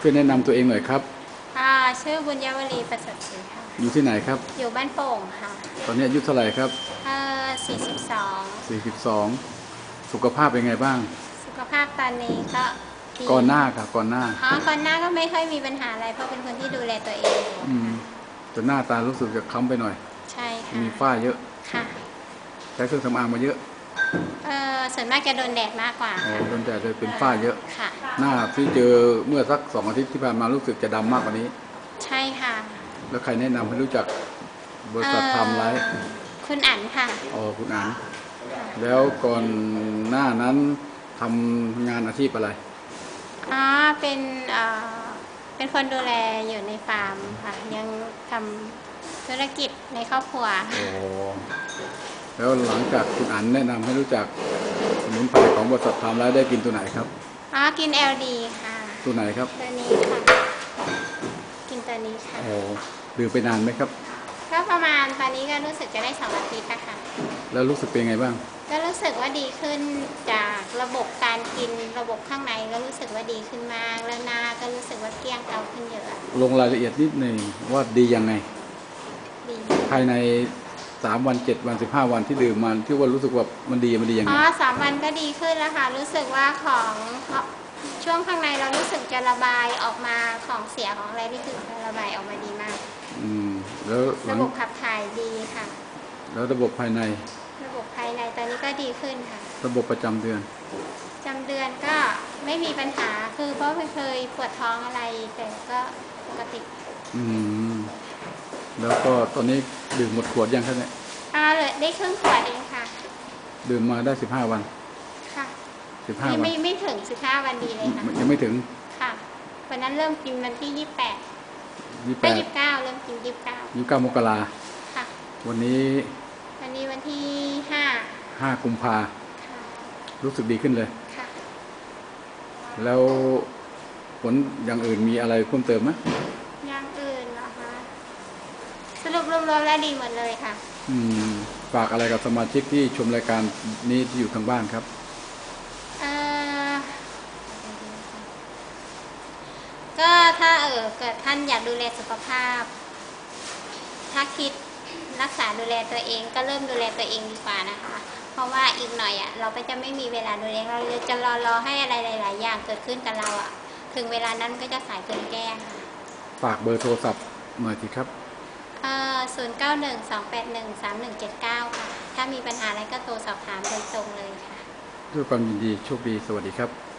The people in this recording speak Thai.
ช่วยแนะนำตัวเองหน่อยครับค่ะชื่อบุญยวรีประเสริฐศรีค่ะ อยู่ที่ไหนครับ อยู่บ้านโป่งค่ะตอนนี้อายุเท่าไหร่ครับเอ่อ42 42 สุขภาพเป็นไงบ้าง สุขภาพตอนนี้ก็ดีก่อนหน้าครับก่อนหน้า อ๋อก่อนหน้าก็ไม่ค่อยมีปัญหาอะไร เพราะเป็นคนที่ดูแลตัวเองอยู่อืมแต่หน้าตารู้สึกจะค้ำไปหน่อย ใช่ค่ะมีฝ้าเยอะค่ะ ใช้เครื่องสำอางมาเยอะ เอ่อ ส่วนมากจะโดนแดดมากกว่าอ๋อค่ะ โดนแดดเลยเป็นฝ้าเยอะ ค่ะ หน้าที่เจอเมื่อสักสองอาทิตย์ที่ผ่านมารู้สึกจะดำมากกว่านี้ ใช่ค่ะแล้วใครแนะนำให้รู้จักบริษัทเอ่อทำไรคุณอั๋นค่ะ อ๋อคุณอันแล้วก่อนหน้านั้นทำงานอาชีพอะไร อ๋อ เป็นเอ่อเป็นคนดูแลอยู่ในฟาร์มค่ะ ยังทำธุรกิจในครอบครัว โอ้ แล้วหลังจากคุณอันแนะนำให้รู้จักสมุนไพรของบริษัททำไรได้กินตัวไหนครับอ๋อกิน LD ค่ะ ตัวไหนครับ ตัวนี้ค่ะ กินตัวนี้ค่ะโอ้ดื่มไปนานไหมครับ ก็ประมาณตอนนี้ก็รู้สึกจะได้สองอาทิตย์อะค่ะ แล้วรู้สึกเป็นไงบ้าง ก็รู้สึกว่าดีขึ้นจากระบบการกินระบบข้างในก็รู้สึกว่าดีขึ้นมากแล้วหน้าก็รู้สึกว่าเกลี้ยงเกลาขึ้นเยอะ ลงรายละเอียดนิดหนึ่งว่าดียังไง ดี ภายใน 3วัน7วัน15วันที่ดื่มมาที่ว่ารู้สึกว่ามันดีมันดียังไงอ๋อสามวันก็ดีขึ้นแล้วค่ะ รู้สึกว่าของช่วงข้างในเรารู้สึกจะระบายออกมาของเสียของอะไรที่คือจะระบายออกมาดีมาก อืม แล้วหลัระงบบขับถ่ายดีค่ะ แล้วระบบภายใน ระบบภายในตอนนี้ก็ดีขึ้นค่ะ ระบบประจำเดือนจำเดือนก็ไม่มีปัญหาคือเพราะไม่เคยปวดท้องอะไรแต่ก็ปกติ อืม แล้วก็ตอนนี้ดื่มหมดขวดยังครับเนี่ยอ่าเหลยได้ครึ่งขวดเองค่ะ ดื่มมาได้15วันค่ะ15ไม่วันไม่ไม่ถึงสิบห้าวันดีเลยค่ะยังไม่ถึงค่ะวันนั้นเริ่มกินวันที่ยี่แปดไปยี่28เก้าเริ่มกินยี่เก้า29มกราค่ะ วันนี้วันนี้วันที่ห้า5กุมภาค่ะรู้สึกดีขึ้นเลย ค่ะแล้วผลอย่างอื่นมีอะไรเพิ่มเติมไหมอย่างอื่นเหรอคะ สรุปรวมๆแล้วดีหมดเลยค่ะ อืมฝากอะไรกับสมาชิกที่ชมรายการนี้ที่อยู่ทางบ้านครับเอ่อก็ถ้าเออเกิดท่านอยากดูแลสุขภาพ ถ้าคิดรักษาดูแลตัวเอง ก็เริ่มดูแลตัวเองดีกว่านะคะ เพราะว่าอีกหน่อยอะ เราก็จะไม่มีเวลาดูแลเราจะรอรอให้อะไรหลาย ๆ อย่างเกิดขึ้นกับเราอะ ถึงเวลานั้นก็จะสายเกินแก้ค่ะ ฝากเบอร์โทรศัพท์หน่อยสิครับ เอ่อศูนย์เก้าหนึ่งสองแปดหนึ่งสามหนึ่งเจ็ดเก้าค่ะ ถ้ามีปัญหาอะไรก็โทรสอบถามโดยตรงเลยค่ะ ด้วยความยินดีโชคดี สวัสดีครับ